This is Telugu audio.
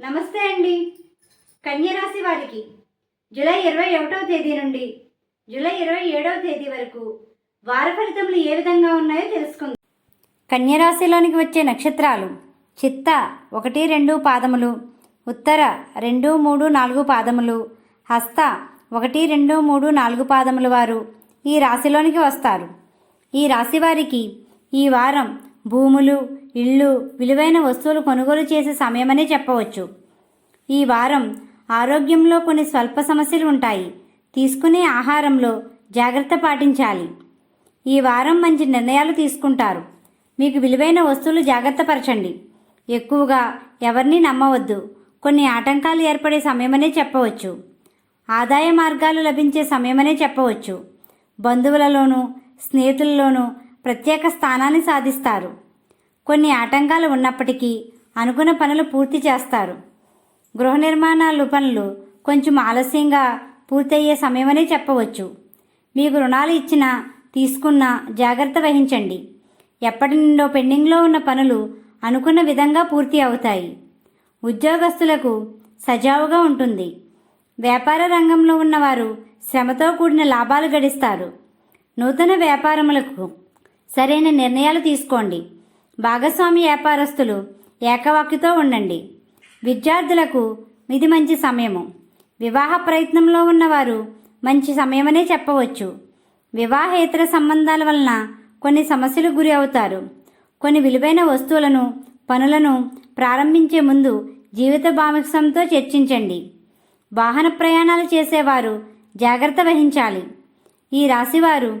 నమస్తే అండి. కన్యరాశి వారికి జూలై ఇరవై ఒకటవ తేదీ నుండి జూలై ఇరవై ఏడవ తేదీ వరకు వార ఫలితములు ఏ విధంగా ఉన్నాయో తెలుసుకుందాం. కన్యరాశిలోనికి వచ్చే నక్షత్రాలు చిత్త ఒకటి రెండు పాదములు ఉత్తర రెండు మూడు నాలుగు పాదములు హస్త ఒకటి రెండు మూడు నాలుగు పాదముల వారు ఈ రాశిలోనికి వస్తారు. ఈ రాశి వారికి ఈ వారం భూములు ఇళ్ళు విలువైన వస్తువులు కొనుగోలు చేసే సమయమనే చెప్పవచ్చు. ఈ వారం ఆరోగ్యంలో కొన్ని స్వల్ప సమస్యలు ఉంటాయి. తీసుకునే ఆహారంలో జాగ్రత్త పాటించాలి. ఈ వారం మంచి నిర్ణయాలు తీసుకుంటారు. మీకు విలువైన వస్తువులు జాగ్రత్త పరచండి. ఎక్కువగా ఎవరిని నమ్మవద్దు. కొన్ని ఆటంకాలు ఏర్పడే సమయమనే చెప్పవచ్చు. ఆదాయ మార్గాలు లభించే సమయమనే చెప్పవచ్చు. బంధువులలోనూ స్నేహితులలోనూ ప్రత్యేక స్థానాన్ని సాధిస్తారు. కొన్ని ఆటంకాలు ఉన్నప్పటికీ అనుకున్న పనులు పూర్తి చేస్తారు. గృహ నిర్మాణాలు పనులు కొంచెం ఆలస్యంగా పూర్తయ్యే సమయమనే చెప్పవచ్చు. మీకు రుణాలు ఇచ్చినా తీసుకున్నా జాగ్రత్త వహించండి. ఎప్పటి నుండో పెండింగ్లో ఉన్న పనులు అనుకున్న విధంగా పూర్తి అవుతాయి. ఉద్యోగస్తులకు సజావుగా ఉంటుంది. వ్యాపార రంగంలో ఉన్నవారు శ్రమతో కూడిన లాభాలు గడిస్తారు. నూతన వ్యాపారములకు సరైన నిర్ణయాలు తీసుకోండి. భాగస్వామి వ్యాపారస్తులు ఏకవాక్యతో ఉండండి. విద్యార్థులకు ఇది మంచి సమయము. వివాహ ప్రయత్నంలో ఉన్నవారు మంచి సమయమనే చెప్పవచ్చు. వివాహేతర సంబంధాల వలన కొన్ని సమస్యలు గురి అవుతారు. కొన్ని విలువైన వస్తువులను పనులను ప్రారంభించే ముందు జీవిత భాగస్వామితో చర్చించండి. వాహన ప్రయాణాలు చేసేవారు జాగ్రత్త వహించాలి. ఈ రాశివారు